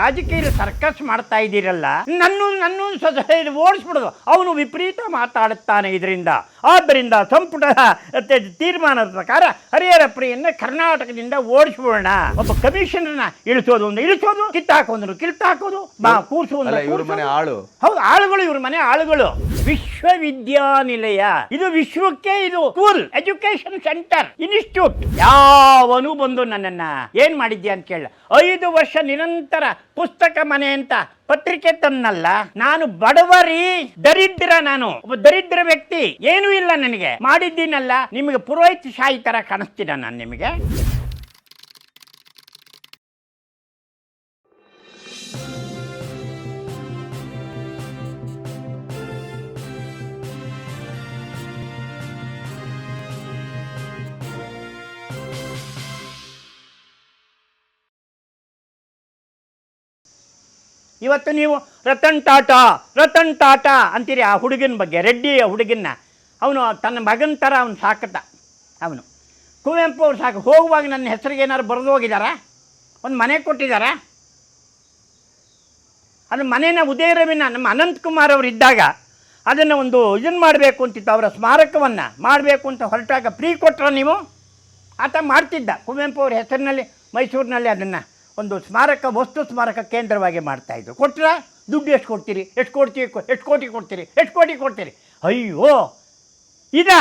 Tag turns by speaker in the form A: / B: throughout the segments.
A: ರಾಜಕೀಯ ಸರ್ಕಸ್ ಮಾಡ್ತಾ ಇದ್ದೀರಲ್ಲ ನನ್ನ ನನ್ನ ಸೊಸೈಟಿ ಓಡಿಸ್ಬಿಡೋದು. ಅವನು ವಿಪರೀತ ಮಾತಾಡುತ್ತಾನೆ ಇದರಿಂದ. ಆದ್ದರಿಂದ ಸಂಪುಟದ ತೀರ್ಮಾನದ ಪ್ರಕಾರ ಹರಿಹರ ಪ್ರಿಯನ್ನ ಕರ್ನಾಟಕದಿಂದ ಓಡಿಸ್ಬಿಡೋಣ. ಒಬ್ಬ ಕಮಿಷನರ್ನ ಇಳಿಸೋದು ಒಂದು ಇಳಿಸೋದು ಕಿತ್ತಾಕೋದು ಕಿತ್ತಾಕೋದು
B: ಮನೆ ಆಳು.
A: ಹೌದು ಆಳುಗಳು ಇವ್ರ ಮನೆ ಆಳುಗಳು. ವಿಶ್ವವಿದ್ಯಾನಿಲಯ. ಇದು ವಿಶ್ವಕ್ಕೆ ಇದು ಸ್ಕೂಲ್ ಎಜುಕೇಶನ್ ಸೆಂಟರ್ ಇನ್ಸ್ಟಿಟ್ಯೂಟ್. ಯಾವನು ಬಂದು ನನ್ನನ್ನ ಏನ್ ಮಾಡಿದ್ಯಾ ಅಂತ ಕೇಳ. ಐದು ವರ್ಷ ನಿರಂತರ ಪುಸ್ತಕ ಮನೆ ಅಂತ ಪತ್ರಿಕೆ ತನ್ನಲ್ಲ, ನಾನು ಬಡವರಿ, ದರಿದ್ರ ನಾನು. ಒಬ್ಬ ದರಿದ್ರ ವ್ಯಕ್ತಿ, ಏನೂ ಇಲ್ಲ ನನಗೆ. ಮಾಡಿದ್ದೀನಲ್ಲ, ನಿಮಗೆ ಪುರೋಹಿತ ಶಾಹಿ ತರ ಕಾಣಿಸ್ತೀನ ನಾನು ನಿಮಗೆ. ಇವತ್ತು ನೀವು ರತನ್ ಟಾಟಾ ರತನ್ ಟಾಟಾ ಅಂತೀರಿ ಆ ಹುಡುಗನ ಬಗ್ಗೆ ರೆಡ್ಡಿ ಹುಡುಗನ್ನ. ಅವನು ತನ್ನ ಮಗನ ಥರ ಅವನು ಸಾಕತ, ಅವನು. ಕುವೆಂಪು ಅವ್ರು ಸಾಕು, ಹೋಗುವಾಗ ನನ್ನ ಹೆಸರಿಗೆ ಏನಾರು ಬರೆದು ಹೋಗಿದ್ದಾರಾ ಒಂದು ಮನೆ ಕೊಟ್ಟಿದ್ದಾರಾ ಅದು ಮನೇನ ಉದಯ ರವಿನ ನಮ್ಮ ಅನಂತ್ ಕುಮಾರ್ ಅವರು ಇದ್ದಾಗ ಅದನ್ನು ಒಂದು ಇದನ್ನು ಮಾಡಬೇಕು ಅಂತಿತ್ತು, ಅವರ ಸ್ಮಾರಕವನ್ನು ಮಾಡಬೇಕು ಅಂತ ಹೊರಟಾಗ ಫ್ರೀ ಕೊಟ್ರ ನೀವು? ಆತ ಮಾಡ್ತಿದ್ದ. ಕುವೆಂಪು ಅವ್ರ ಹೆಸರಿನಲ್ಲಿ, ಮೈಸೂರಿನಲ್ಲಿ ಅದನ್ನು ಒಂದು ಸ್ಮಾರಕ, ವಸ್ತು ಸ್ಮಾರಕ ಕೇಂದ್ರವಾಗಿ ಮಾಡ್ತಾಯಿದ್ರು ಕೊಟ್ಟರೆ ದುಡ್ಡು ಎಷ್ಟು ಕೊಡ್ತೀರಿ? ಎಷ್ಟು ಕೊಡ್ತೀವಿ ಎಷ್ಟು ಕೋಟಿ ಕೊಡ್ತೀರಿ? ಎಷ್ಟು ಕೋಟಿ ಕೊಡ್ತೀರಿ? ಅಯ್ಯೋ! ಇದಾ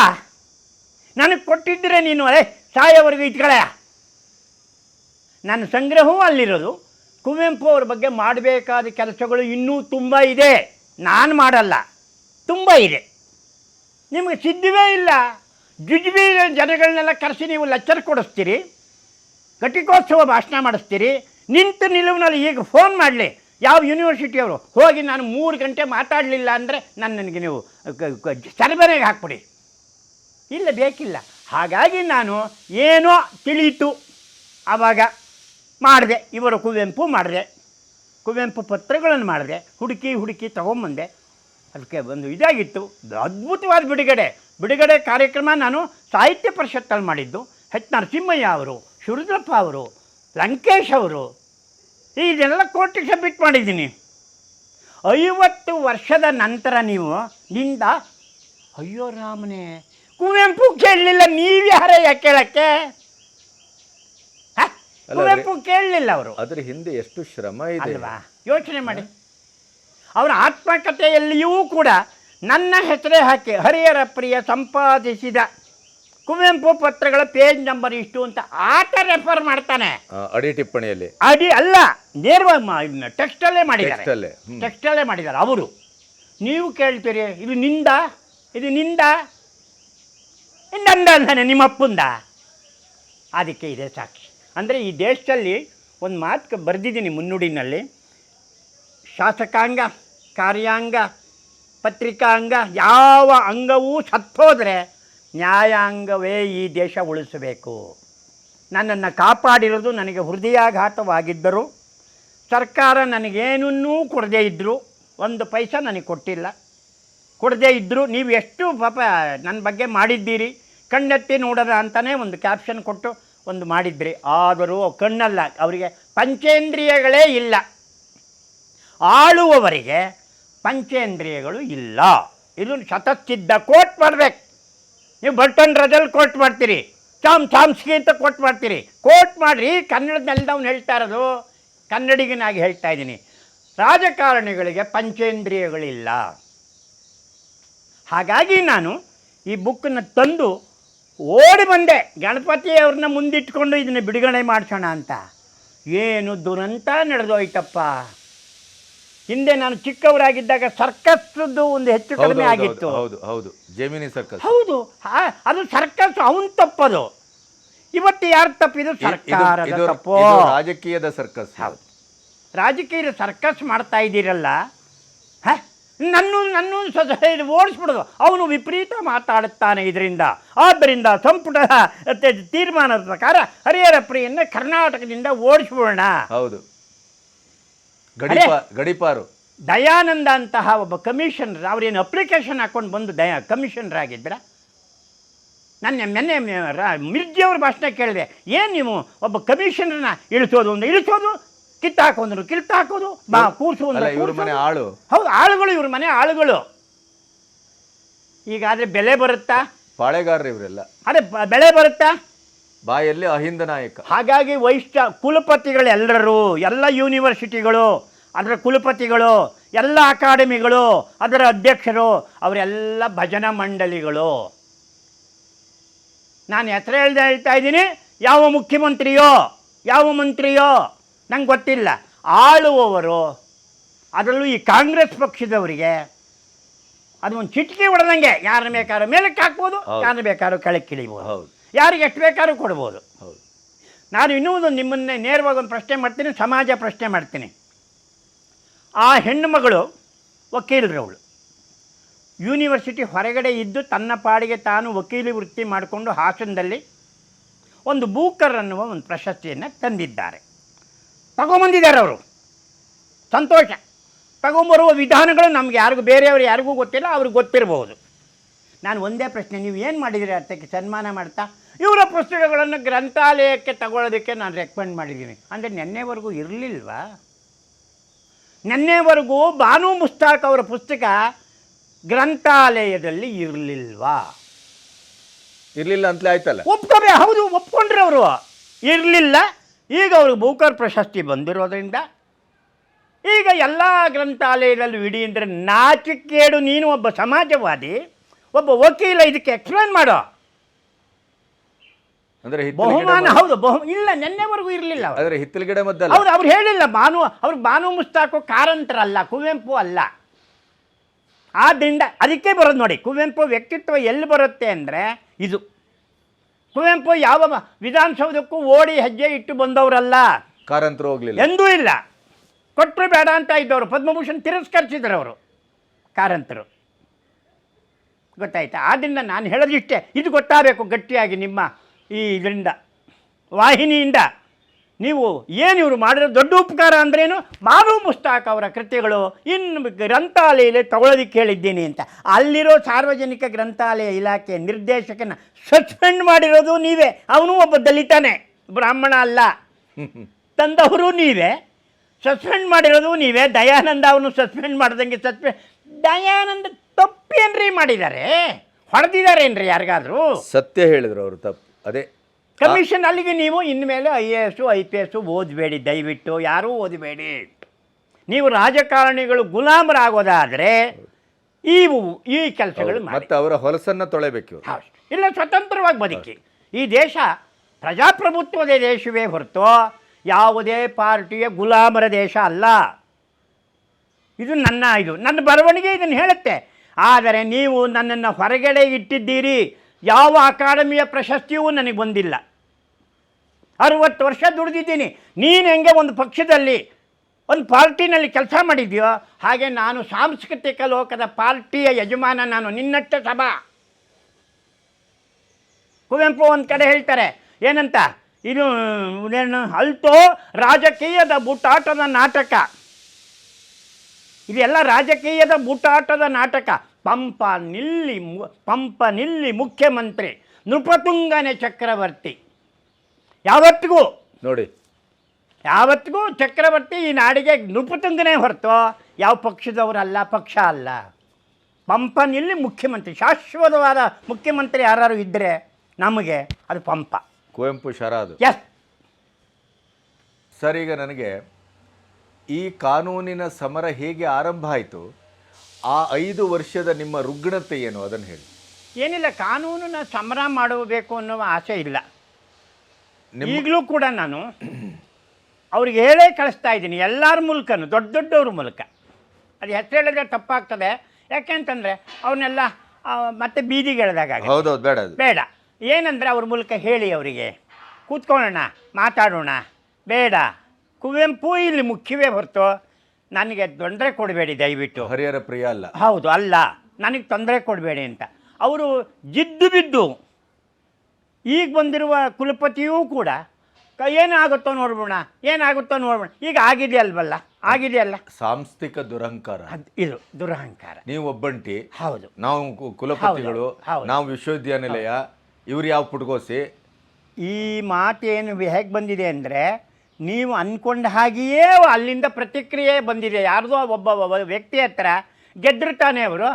A: ನನಗೆ ಕೊಟ್ಟಿದ್ದರೆ ನೀನು ಅದೇ ಸಾಯವರೆಗೂ ಇಟ್ಕೊಳ್ಳೆ ನನ್ನ ಸಂಗ್ರಹವೂ ಅಲ್ಲಿರೋದು. ಕುವೆಂಪು ಅವ್ರ ಬಗ್ಗೆ ಮಾಡಬೇಕಾದ ಕೆಲಸಗಳು ಇನ್ನೂ ತುಂಬ ಇದೆ. ನಾನು ಮಾಡಲ್ಲ. ತುಂಬ ಇದೆ. ನಿಮಗೆ ಸಿದ್ಧವೇ ಇಲ್ಲ. ಜುಜುಬಿ ಜನಗಳನ್ನೆಲ್ಲ ಕರೆಸಿ ನೀವು ಲೆಕ್ಚರ್ ಕೊಡಿಸ್ತೀರಿ. ಘಟಿಕೋತ್ಸವ ಭಾಷಣ ಮಾಡಿಸ್ತೀರಿ, ನಿಂತು ನಿಲುವಿನಲ್ಲಿ ಈಗ ಫೋನ್ ಮಾಡಲಿ. ಯಾವ ಯೂನಿವರ್ಸಿಟಿಯವರು ಹೋಗಿ ನಾನು ಮೂರು ಗಂಟೆ ಮಾತಾಡಲಿಲ್ಲ ಅಂದರೆ ನಾನು ನನಗೆ ನೀವು ಸರಬರಾಗಿ ಹಾಕ್ಬಿಡಿ. ಇಲ್ಲ, ಬೇಕಿಲ್ಲ. ಹಾಗಾಗಿ ನಾನು ಏನೋ ತಿಳಿಯಿತು. ಆವಾಗ ಮಾಡಿದೆ. ಇವರು ಕುವೆಂಪು ಮಾಡಿದೆ. ಕುವೆಂಪು ಪತ್ರಗಳನ್ನು ಮಾಡಿದೆ. ಹುಡುಕಿ ಹುಡುಕಿ ತೊಗೊಂಬಂದೆ. ಅದಕ್ಕೆ ಒಂದು ಇದಾಗಿತ್ತು. ಅದ್ಭುತವಾದ ಬಿಡುಗಡೆ. ಬಿಡುಗಡೆ ಕಾರ್ಯಕ್ರಮ ನಾನು ಸಾಹಿತ್ಯ ಪರಿಷತ್ತಲ್ಲಿ ಮಾಡಿದ್ದು. ಹೆಚ್ ನರಸಿಂಹಯ್ಯ ಅವರು. ಶಿವರುದ್ರಪ್ಪ ಅವರು ಲಂಕೇಶ್ ಅವರು ಇದೆಲ್ಲ ಕೋರ್ಟಿಗೆ ಸಬ್ಮಿಟ್ ಮಾಡಿದ್ದೀನಿ. ಐವತ್ತು ವರ್ಷದ ನಂತರ ನೀವು ನಿಂದ ಅಯ್ಯೋ ರಾಮನೇ ಕುವೆಂಪು ಕೇಳಲಿಲ್ಲ ನೀವ್ಯಾರಯ್ಯ ಕೇಳಕ್ಕೆ?
B: ಕೇಳೋಕ್ಕೆ
A: ಕುವೆಂಪು ಕೇಳಲಿಲ್ಲ ಅವರು.
B: ಅದ್ರ ಹಿಂದೆ ಎಷ್ಟು ಶ್ರಮ ಇದೆ.
A: ಅಲ್ವಾ? ಯೋಚನೆ ಮಾಡಿ. ಅವರ ಆತ್ಮಕಥೆಯಲ್ಲಿಯೂ ಕೂಡ ನನ್ನ ಹೆಸರೇ ಹಾಕಿ ಹರಿಹರ ಪ್ರಿಯ ಸಂಪಾದಿಸಿದ ಕುವೆಂಪು ಪತ್ರಗಳ ಪೇಜ್ ನಂಬರ್ ಇಷ್ಟು ಅಂತ ಆತ ರೆಫರ್ ಮಾಡ್ತಾನೆ.
B: ಆ, ಅಡಿ ಟಿಪ್ಪಣಿಯಲ್ಲಿ.
A: ಅಡಿ ಅಲ್ಲ ನೇರವಾಗಿ ಟೆಕ್ಸ್ಟಲ್ಲೇ ಮಾಡಿದ್ದಾರೆ.
B: Text ಅಲ್ಲೇ, ಹ್ಮ್.
A: ಟೆಕ್ಸ್ಟಲ್ಲೇ ಮಾಡಿದ್ದಾರೆ ಅವರು. ನೀವು ಕೇಳ್ತೀರಿ ಇದು ನಿಂದ ಇದು ನಿಂದ ನಂದ ಅಂತಾನೆ ನಿಮ್ಮ ಅಪ್ಪಂದ. ಅದಕ್ಕೆ ಇದೆ ಸಾಕ್ಷಿ. ಅಂದರೆ ಈ ದೇಶದಲ್ಲಿ ಒಂದು ಮಾತು ಬರೆದಿದ್ದೀನಿ ಮುನ್ನುಡಿನಲ್ಲಿ. ಶಾಸಕಾಂಗ ಕಾರ್ಯಾಂಗ ಪತ್ರಿಕಾಂಗ ಯಾವ ಅಂಗವೂ ಸತ್ತೋದ್ರೆ ನ್ಯಾಯಾಂಗವೇ ಈ ದೇಶ ಉಳಿಸಬೇಕು. ನನ್ನನ್ನು ಕಾಪಾಡಿರೋದು ನನಗೆ ಹೃದಯಾಘಾತವಾಗಿದ್ದರು, ಸರ್ಕಾರ ನನಗೇನನ್ನೂ ಕೊಡದೇ ಇದ್ದರು, ಒಂದು ಪೈಸಾ ನನಗೆ ಕೊಟ್ಟಿಲ್ಲ. ಕೊಡದೇ ಇದ್ದರು ನೀವು ಎಷ್ಟು ಪಾಪ ನನ್ನ ಬಗ್ಗೆ ಮಾಡಿದ್ದೀರಿ, ಕಣ್ಣೆತ್ತಿ ನೋಡದ ಅಂತಲೇ ಒಂದು ಕ್ಯಾಪ್ಷನ್ ಕೊಟ್ಟು ಒಂದು ಮಾಡಿದ್ರಿ. ಆದರೂ ಕಣ್ಣಲ್ಲ, ಅವರಿಗೆ ಪಂಚೇಂದ್ರಿಯಗಳೇ ಇಲ್ಲ. ಆಳುವವರಿಗೆ ಪಂಚೇಂದ್ರಿಯಗಳು ಇಲ್ಲ. ಇದನ್ನು ಶತಸಿದ್ಧ ಕೋಟ್ ಮಾಡ್ಬೇಕು ನೀವು ಬಟನ್ ರಜಲ್ ಕೋಟ್ ಮಾಡ್ತೀರಿ. ಚಾಮ್ ಚಾಮ್ಸ್ಕಿ ಅಂತ ಕೋಟ್ ಮಾಡ್ತೀರಿ. ಕೋಟ್ ಮಾಡಿರಿ ಕನ್ನಡದಲ್ಲಿದ್ದವ್ನು ಹೇಳ್ತಾ ಇರೋದು, ಕನ್ನಡಿಗನಾಗಿ ಹೇಳ್ತಾ ಇದ್ದೀನಿ. ರಾಜಕಾರಣಿಗಳಿಗೆ ಪಂಚೇಂದ್ರಿಯಗಳಿಲ್ಲ. ಹಾಗಾಗಿ ನಾನು ಈ ಬುಕ್ಕನ್ನು ತಂದು ಓಡಿ ಬಂದೆ. ಗಣಪತಿಯವ್ರನ್ನ ಮುಂದಿಟ್ಕೊಂಡು ಇದನ್ನು ಬಿಡುಗಡೆ ಮಾಡಿಸೋಣ ಅಂತ. ಏನು ದುರಂತ ನಡೆದೋಯ್ತಪ್ಪ. ಹಿಂದೆ ನಾನು ಚಿಕ್ಕವರಾಗಿದ್ದಾಗ ಸರ್ಕಸ್ದು ಒಂದು ಹೆಚ್ಚು ಕಡಿಮೆ ಆಗಿತ್ತು.
B: ಹೌದು ಹೌದು. Gemini circus.
A: ಹೌದು ಅದು ಸರ್ಕಸ್ ಅವನ್ ತಪ್ಪದು. ಇವತ್ತು ಯಾರು ತಪ್ಪಿದು
B: ಸರ್ಕಾರ ಇದು-
A: ಸರ್ಕಾರದ ತಪ್ಪು.
B: ರಾಜಕೀಯದ ಸರ್ಕಸ್.
A: ಹೌದು. ರಾಜಕೀಯದ ಸರ್ಕಸ್ ಮಾಡ್ತಾ ಇದ್ದೀರಲ್ಲ ಹ? ನನ್ನ ನನ್ನ ಓಡಿಸ್ಬಿಡೋದು. ಅವನು ವಿಪರೀತ ಮಾತಾಡುತ್ತಾನೆ ಇದರಿಂದ. ಆದ್ದರಿಂದ ಸಂಪುಟ ತೀರ್ಮಾನದ ಪ್ರಕಾರ ಹರಿಹರ ಪ್ರಿಯನ್ನ ಕರ್ನಾಟಕದಿಂದ ಓಡಿಸ್ಬಿಡೋಣ.
B: ಹೌದು. ಗಡಿಪಾ ಗಡಿಪಾರು
A: ದಯಾನಂದ ಅಂತಹ ಒಬ್ಬ ಕಮಿಷನರ್ ಅವ್ರೇನು ಅಪ್ಲಿಕೇಶನ್ ಹಾಕೊಂಡು ಬಂದು ದಯಾ ಕಮಿಷನರ್ ಆಗಿದ್ದೀರಾ? ನನ್ನ ಮೊನ್ನೆ ಮಿರ್ಜಿಯವ್ರ ಭಾಷಣ ಕೇಳಿದೆ. ಏನು ನೀವು ಒಬ್ಬ ಕಮಿಷನರ್ನ ಇಳಿಸೋದು ಒಂದು ಇಳಿಸೋದು? ಕಿತ್ತಾಕೊಂಡ್ರು ಕಿತ್ತಾಕೋದು ಬಾ ಕೂರಿಸು
B: ಇವ್ರ ಮನೆ ಆಳು.
A: ಹೌದು ಆಳುಗಳು ಇವ್ರ ಮನೆ ಆಳುಗಳು. ಈಗಾದ್ರೆ ಬೆಲೆ ಬರುತ್ತಾ?
B: ಪಾಳೆಗಾರರು ಇವರೆಲ್ಲ.
A: ಅದೇ ಬೆಳೆ ಬರುತ್ತಾ?
B: ಬಾಯಲ್ಲಿ ಅಹಿಂದ ನಾಯಕ.
A: ಹಾಗಾಗಿ ವೈಶ್ಯ ಕುಲಪತಿಗಳೆಲ್ಲರೂ ಎಲ್ಲ ಯೂನಿವರ್ಸಿಟಿಗಳು ಅದರ ಕುಲಪತಿಗಳು ಎಲ್ಲ ಅಕಾಡೆಮಿಗಳು ಅದರ ಅಧ್ಯಕ್ಷರು ಅವರೆಲ್ಲ ಭಜನಾ ಮಂಡಳಿಗಳು. ನಾನು ಹೆಸರು ಹೇಳ್ದೆ ಹೇಳ್ತಾ ಇದ್ದೀನಿ ಯಾವ ಮುಖ್ಯಮಂತ್ರಿಯೋ ಯಾವ ಮಂತ್ರಿಯೋ ನಂಗೆ ಗೊತ್ತಿಲ್ಲ. ಆಳುವವರು ಅದರಲ್ಲೂ ಈ ಕಾಂಗ್ರೆಸ್ ಪಕ್ಷದವರಿಗೆ ಅದು ಒಂದು ಚಿಟಿಕೆ ಹೊಡೆದಂಗೆ ಯಾರನ್ನ ಬೇಕಾದ್ರೂ ಮೇಲಕ್ಕೆ ಹಾಕ್ಬೋದು. ಯಾರನ್ನ ಬೇಕಾದ್ರೂ ಕೆಳಕ್ಕೆ ಇಳಿಬೋದು.
B: ಹೌದು.
A: ಯಾರಿಗೆ ಎಷ್ಟು ಬೇಕಾದ್ರೂ ಕೊಡ್ಬೋದು.
B: ಹೌದು.
A: ನಾನು ಇನ್ನೂ ಒಂದು ನಿಮ್ಮನ್ನೇ ನೇರವಾಗಿ ಒಂದು ಪ್ರಶ್ನೆ ಮಾಡ್ತೀನಿ ಸಮಾಜ ಪ್ರಶ್ನೆ ಮಾಡ್ತೀನಿ. ಆ ಹೆಣ್ಣು ಮಗಳು ವಕೀಲರವಳು ಯೂನಿವರ್ಸಿಟಿ ಹೊರಗಡೆ ಇದ್ದು ತನ್ನ ಪಾಡಿಗೆ ತಾನು ವಕೀಲಿ ವೃತ್ತಿ ಮಾಡಿಕೊಂಡು ಹಾಸನದಲ್ಲಿ ಒಂದು ಬೂಕರ್ ಅನ್ನುವ ಒಂದು ಪ್ರಶಸ್ತಿಯನ್ನು ತಂದಿದ್ದಾರೆ. ತಗೊಂಬಂದಿದ್ದಾರೆ ಅವರು. ಸಂತೋಷ. ತಗೊಂಬರುವ ವಿಧಾನಗಳು ನಮ್ಗೆ ಯಾರಿಗೂ ಬೇರೆಯವರು ಯಾರಿಗೂ ಗೊತ್ತಿಲ್ಲ ಅವ್ರಿಗೆ ಗೊತ್ತಿರಬಹುದು ನಾನು ಒಂದೇ ಪ್ರಶ್ನೆ ನೀವು ಏನು ಮಾಡಿದಿರಿ ಅರ್ಥಕ್ಕೆ ಸನ್ಮಾನ ಮಾಡ್ತಾ? ಇವರ ಪುಸ್ತಕಗಳನ್ನು ಗ್ರಂಥಾಲಯಕ್ಕೆ ತಗೊಳ್ಳೋದಕ್ಕೆ ನಾನು ರೆಕಮೆಂಡ್ ಮಾಡಿದ್ದೀನಿ. ಅಂದರೆ ನಿನ್ನೆವರೆಗೂ ಇರಲಿಲ್ವಾ? ನಿನ್ನೆವರೆಗೂ ಬಾನು ಮುಸ್ತಾಕ್ ಅವರ ಪುಸ್ತಕ ಗ್ರಂಥಾಲಯದಲ್ಲಿ ಇರಲಿಲ್ವಾ?
B: ಇರಲಿಲ್ಲ ಅಂತಲೇ ಆಯ್ತಲ್ಲ?
A: ಒಪ್ಕೋಬೇ ಹೌದು ಒಪ್ಕೊಂಡ್ರೆ ಅವರು. ಇರಲಿಲ್ಲ. ಈಗ ಅವ್ರಿಗೆ ಬೂಕರ್ ಪ್ರಶಸ್ತಿ ಬಂದಿರೋದ್ರಿಂದ ಈಗ ಎಲ್ಲ ಗ್ರಂಥಾಲಯದಲ್ಲೂ ಇಡಿ ಅಂದರೆ ನಾಚಿಕೇಡು ನೀನು ಒಬ್ಬ ಸಮಾಜವಾದಿ ಒಬ್ಬ ವಕೀಲ ಇದಕ್ಕೆ ಎಕ್ಸ್ಪ್ಲೇನ್ ಮಾಡೋ.
B: ಅಂದ್ರೆ
A: ಬಹುಮಾನ ಹೌದು ಬಹು ಇಲ್ಲ ನಿನ್ನೆವರೆಗೂ ಇರಲಿಲ್ಲ ಆದರೆ
B: ಅಂದ್ರೆ ಹಿತ್ತಲ ಗಿಡ ಮದ್ದಲ್ಲ.
A: ಹೌದು ಅವ್ರು ಹೇಳಿಲ್ಲ ಬಾನು ಅವ್ರು ಬಾನು ಮುಸ್ತಾಕು ಕಾರಂತರಲ್ಲ ಕುವೆಂಪು ಅಲ್ಲ. ಆದ್ದರಿಂದ ಅದಕ್ಕೆ ಬರೋದು ನೋಡಿ ಕುವೆಂಪು ವ್ಯಕ್ತಿತ್ವ ಎಲ್ಲಿ ಬರುತ್ತೆ ಅಂದರೆ ಇದು. ಕುವೆಂಪು ಯಾವ ವಿಧಾನಸೌಧಕ್ಕೂ ಓಡಿ ಹೆಜ್ಜೆ ಇಟ್ಟು ಬಂದವರಲ್ಲ.
B: ಕಾರಂತರು ಹೋಗಲಿಲ್ಲ.
A: ಎಂದೂ ಇಲ್ಲ. ಕೊಟ್ಟರು ಬೇಡ ಅಂತ ಇದ್ದವರು ಪದ್ಮಭೂಷಣ್ ತಿರಸ್ಕರಿಸಿದ್ರು ಅವರು ಕಾರಂತರು. ಗೊತ್ತಾಯ್ತಾ? ಆದ್ದರಿಂದ ನಾನು ಹೇಳೋದಿಷ್ಟೇ. ಇದು ಗೊತ್ತಾಗಬೇಕು ಗಟ್ಟಿಯಾಗಿ ನಿಮ್ಮ ಈ ಇದರಿಂದ, ವಾಹಿನಿಯಿಂದ ನೀವು ಏನು ಇವರು ಮಾಡಿರೋ ದೊಡ್ಡ ಉಪಕಾರ ಅಂದ್ರೇನು ಮಾರು ಮುಸ್ತಾಕ್ ಅವರ ಕೃತಿಗಳು ಇನ್ನು ಗ್ರಂಥಾಲಯಲ್ಲಿ ತಗೊಳ್ಳೋದಕ್ಕೆ ಹೇಳಿದ್ದೀನಿ ಅಂತ. ಅಲ್ಲಿರೋ ಸಾರ್ವಜನಿಕ ಗ್ರಂಥಾಲಯ ಇಲಾಖೆ ನಿರ್ದೇಶಕನ ಸಸ್ಪೆಂಡ್ ಮಾಡಿರೋದು ನೀವೇ. ಅವನು ಒಬ್ಬ ದಲಿತಾನೆ, ಬ್ರಾಹ್ಮಣ ಅಲ್ಲ. ತಂದವರು ನೀವೇ. ಸಸ್ಪೆಂಡ್ ಮಾಡಿರೋದು ನೀವೇ. ದಯಾನಂದ ಅವನು ಸಸ್ಪೆಂಡ್ ಮಾಡ್ದಂಗೆ ಸಸ್ಪೆಂಡ್ ದಯಾನಂದ ತಪ್ಪೇನ್ರಿ ಮಾಡಿದ್ದಾರೆ? ಹೊಡೆದಿದ್ದಾರೇನ್ರಿ ಯಾರಿಗಾದರೂ?
B: ಸತ್ಯ ಹೇಳಿದ್ರು ಅವರು ತಪ್ಪು. ಅದೇ.
A: ಕಮಿಷನ್ ಅಲ್ಲಿಗೆ ನೀವು ಇನ್ಮೇಲೆ I A S I P S ಓದಬೇಡಿ ದಯವಿಟ್ಟು ಯಾರೂ ಓದಬೇಡಿ. ನೀವು ರಾಜಕಾರಣಿಗಳು ಗುಲಾಮರಾಗೋದಾದರೆ ಇವು ಈ ಕೆಲಸಗಳು
B: ಮತ್ತೆ ಅವರ ಹೊಲಸನ್ನ ತೊಳೆಬೇಕು.
A: ಇಲ್ಲ ಸ್ವತಂತ್ರವಾಗಿ ಬದುಕಿ. ಈ ದೇಶ ಪ್ರಜಾಪ್ರಭುತ್ವದ ದೇಶವೇ ಹೊರತು ಯಾವುದೇ ಪಾರ್ಟಿಯ ಗುಲಾಮರ ದೇಶ ಅಲ್ಲ. ಇದು ನನ್ನ ಇದು ನನ್ನ ಬರವಣಿಗೆ ಇದನ್ನು ಹೇಳುತ್ತೆ. ಆದರೆ ನೀವು ನನ್ನನ್ನು ಹೊರಗಡೆ ಇಟ್ಟಿದ್ದೀರಿ. ಯಾವ ಅಕಾಡೆಮಿಯ ಪ್ರಶಸ್ತಿಯೂ ನನಗೆ ಬಂದಿಲ್ಲ. ಅರುವತ್ತು ವರ್ಷ ದುಡಿದಿದ್ದೀನಿ. ನೀನು ಹೆಂಗೆ ಒಂದು ಪಕ್ಷದಲ್ಲಿ, ಒಂದು ಪಾರ್ಟಿನಲ್ಲಿ ಕೆಲಸ ಮಾಡಿದ್ಯೋ, ಹಾಗೆ ನಾನು ಸಾಂಸ್ಕೃತಿಕ ಲೋಕದ ಪಾರ್ಟಿಯ ಯಜಮಾನ ನಾನು ನಿನ್ನಟ್ಟ ಸಭಾ. ಕುವೆಂಪು ಒಂದು ಕಡೆ ಹೇಳ್ತಾರೆ, ಏನಂತ? ಇದು ಏನು, ಅಲ್ತೋ ರಾಜಕೀಯದ ಬುಟಾಟದ ನಾಟಕ. ಇದೆಲ್ಲ ರಾಜಕೀಯದ ಬುಟಾಟದ ನಾಟಕ. ಪಂಪ ನಿಲ್ಲಿ ಪಂಪ ನಿಲ್ಲಿ ಮುಖ್ಯಮಂತ್ರಿ ನೃಪತುಂಗನೆ ಚಕ್ರವರ್ತಿ. ಯಾವತ್ತಿಗೂ?
B: ನೋಡಿ.
A: ಯಾವತ್ತಿಗೂ ಚಕ್ರವರ್ತಿ ಈ ನಾಡಿಗೆ ನೃಪತುಂಗನೇ ಹೊರತು ಯಾವ ಪಕ್ಷದವರಲ್ಲ ಪಕ್ಷ ಅಲ್ಲ. ಪಂಪನಿಲ್ಲಿ ಮುಖ್ಯಮಂತ್ರಿ ಶಾಶ್ವತವಾದ ಮುಖ್ಯಮಂತ್ರಿ ಯಾರು ಇದ್ದರೆ ನಮಗೆ ಅದು ಪಂಪ.
B: ಕುವೆಂಪು ಶರಾದು.
A: ಎಸ್
B: ಸರ್ ಈಗ ನನಗೆ ಈ ಕಾನೂನಿನ ಸಮರ ಹೇಗೆ ಆರಂಭ ಆಯಿತು? ಆ ಐದು ವರ್ಷದ ನಿಮ್ಮ ರುಗ್ಣತೆ ಏನು? ಅದನ್ನು ಹೇಳಿ.
A: ಏನಿಲ್ಲ ಕಾನೂನನ್ನ ಸಮರ ಮಾಡಬೇಕು ಅನ್ನೋ ಆಸೆ ಇಲ್ಲ. ಈಗಲೂ ಕೂಡ ನಾನು ಅವ್ರಿಗೆ ಹೇಳೇ ಕಳಿಸ್ತಾ ಇದ್ದೀನಿ ಎಲ್ಲರ ಮೂಲಕನೂ ದೊಡ್ಡ ದೊಡ್ಡವ್ರ ಮೂಲಕ. ಅದು ಹೆಸರು ಹೇಳಿದ್ರೆ ತಪ್ಪಾಗ್ತದೆ. ಯಾಕೆಂತಂದರೆ ಅವನ್ನೆಲ್ಲ ಆ, ಮತ್ತೆ ಬೀದಿಗೆ ಎಳೆದಾಗ
B: ಹೌದೌದು ಬೇಡ
A: ಬೇಡ. ಏನಂದರೆ ಅವ್ರ ಮೂಲಕ ಹೇಳಿ ಅವರಿಗೆ ಕೂತ್ಕೊಳ್ಳೋಣ ಮಾತಾಡೋಣ ಬೇಡ. ಕುವೆಂಪು ಇಲ್ಲಿ ಮುಖ್ಯವೇ ಹೊರತು ನನಗೆ ತೊಂದರೆ ಕೊಡಬೇಡಿ ದಯವಿಟ್ಟು.
B: ಹರಿಹರ ಪ್ರಿಯ ಅಲ್ಲ.
A: ಹೌದು ಅಲ್ಲ. ನನಗೆ ತೊಂದರೆ ಕೊಡಬೇಡಿ ಅಂತ. ಅವರು ಜಿದ್ದು ಬಿದ್ದು ಈಗ ಬಂದಿರುವ ಕುಲಪತಿಯೂ ಕೂಡ ಕ- ಏನಾಗುತ್ತೋ ನೋಡ್ಬೋಣ ಏನಾಗುತ್ತೋ ನೋಡ್ಬೋಣ. ಈಗ ಆಗಿದೆಯಲ್ವಲ್ಲ ಆಗಿದೆಯಲ್ಲ
B: ಸಾಂಸ್ಥಿಕ ದುರಹಂಕಾರ.
A: ಇದು ದುರಹಂಕಾರ.
B: ನೀವು ಒಬ್ಬಂಟಿ
A: ಹೌದು.
B: ನಾವು ಕುಲಪತಿಗಳು. ನಾವು ವಿಶ್ವವಿದ್ಯಾನಿಲಯ ಇವ್ರು ಯಾವ ಪುಟ್ಕೋಸಿ
A: ಈ ಮಾತೇನು ಹೇಗೆ ಬಂದಿದೆ ಅಂದರೆ ನೀವು ಅಂದ್ಕೊಂಡ ಹಾಗೆಯೇ ಅಲ್ಲಿಂದ ಪ್ರತಿಕ್ರಿಯೆ ಬಂದಿದೆ. ಯಾರ್ದೋ ಒಬ್ಬ ಒಬ್ಬ ವ್ಯಕ್ತಿ ಹತ್ರ ಗೆದ್ದಿರ್ತಾನೆ ತಾನೇ ಅವರು.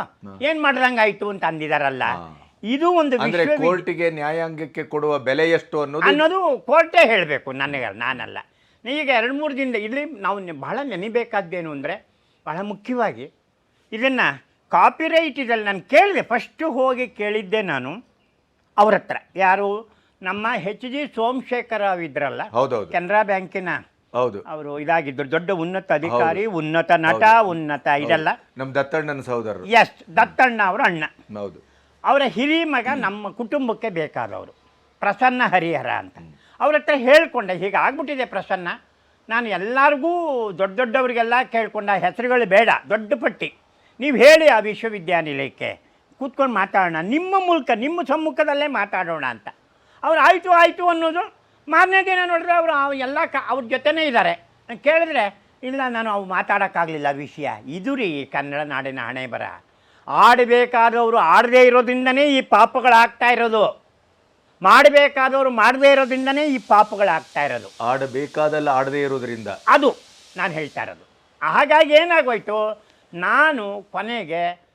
A: ಏನು ಮಾಡ್ದಂಗಾಯ್ತು ಅಂತ ಅಂದಿದಾರಲ್ಲ. ಇದು ಒಂದು
B: ಅಂದ್ರೆ ಕೋರ್ಟಿಗೆ ನ್ಯಾಯಾಂಗಕ್ಕೆ ಕೊಡುವ ಬೆಲೆ ಎಷ್ಟು ಅನ್ನೋದು
A: ಅನ್ನೋದು ಕೋರ್ಟೇ ಹೇಳಬೇಕು ನನಗೆ ನಾನಲ್ಲ. ಈಗ ಎರಡು ಮೂರು ದಿನದ ಇಲ್ಲಿ ನಾವು ಬಹಳ ನೆನಿಬೇಕಾದ್ದೇನು ಅಂದರೆ ಬಹಳ ಮುಖ್ಯವಾಗಿ ಇದನ್ನು ಕಾಪಿರೈಟ್ ಇದರಲ್ಲಿ ನಾನು ಕೇಳಿದೆ. ಫಸ್ಟು ಹೋಗಿ ಕೇಳಿದ್ದೆ ನಾನು ಅವರ ಹತ್ರ. ಯಾರು? ನಮ್ಮ ಹೆಚ್ ಜಿ ಸೋಮಶೇಖರ ಅವಿದ್ರಲ್ಲ ಇದ್ರಲ್ಲ
B: ಹೌದೌದು.
A: ಕೆನರಾ ಬ್ಯಾಂಕಿನ
B: ಹೌದು.
A: ಅವರು ಇದಾಗಿದ್ರು ದೊಡ್ಡ ಉನ್ನತ ಅಧಿಕಾರಿ ಉನ್ನತ ನಟ ಉನ್ನತ ಇದೆಲ್ಲ.
B: ನಮ್ಮ ದತ್ತಣ್ಣನ ಸಹೋದರ
A: ಎಸ್ ದತ್ತಣ್ಣ ಅವರ ಅಣ್ಣ.
B: ಹೌದು.
A: ಅವರ ಹಿರಿ ಮಗ ನಮ್ಮ ಕುಟುಂಬಕ್ಕೆ ಬೇಕಾದವರು ಪ್ರಸನ್ನ ಹರಿಹರ ಅಂತ. ಅವ್ರ ಹತ್ರ ಹೇಳ್ಕೊಂಡೆ ಹೀಗೆ ಆಗ್ಬಿಟ್ಟಿದೆ ಪ್ರಸನ್ನ. ನಾನು ಎಲ್ಲರಿಗೂ ದೊಡ್ಡ ದೊಡ್ಡವರಿಗೆಲ್ಲ ಕೇಳ್ಕೊಂಡ ಹೆಸರುಗಳು ಬೇಡ ದೊಡ್ಡ ಪಟ್ಟಿ. ನೀವು ಹೇಳಿ ಆ ವಿಶ್ವವಿದ್ಯಾನಿಲಯಕ್ಕೆ. ಕೂತ್ಕೊಂಡು ಮಾತಾಡೋಣ ನಿಮ್ಮ ಮೂಲಕ ನಿಮ್ಮ ಸಮ್ಮುಖದಲ್ಲೇ ಮಾತಾಡೋಣ ಅಂತ. ಅವ್ರು ಆಯಿತು ಆಯಿತು ಅನ್ನೋದು ಮಾರನೇ ದಿನ ನೋಡಿದ್ರೆ ಅವರು ಎಲ್ಲ ಕ ಅವ್ರ ಜೊತೆನೇ ಇದ್ದಾರೆ. ಕೇಳಿದ್ರೆ ಇಲ್ಲ ನಾನು ಅವು ಮಾತಾಡೋಕ್ಕಾಗಲಿಲ್ಲ ವಿಷಯ. ಇದು ರೀ ಕನ್ನಡ ನಾಡಿನ ಹಣೆ ಬರ. ಆಡಬೇಕಾದವರು ಆಡದೇ ಇರೋದ್ರಿಂದನೇ ಈ ಪಾಪಗಳಾಗ್ತಾ ಇರೋದು. ಮಾಡಬೇಕಾದವರು ಮಾಡದೇ ಇರೋದ್ರಿಂದನೇ ಈ ಪಾಪಗಳಾಗ್ತಾ ಇರೋದು.
B: ಆಡಬೇಕಾದಲ್ಲ ಆಡದೇ ಇರೋದ್ರಿಂದ.
A: ಅದು ನಾನು ಹೇಳ್ತಾ ಇರೋದು. ಹಾಗಾಗಿ ಏನಾಗೋಯ್ತು? ನಾನು ಕೊನೆಗೆ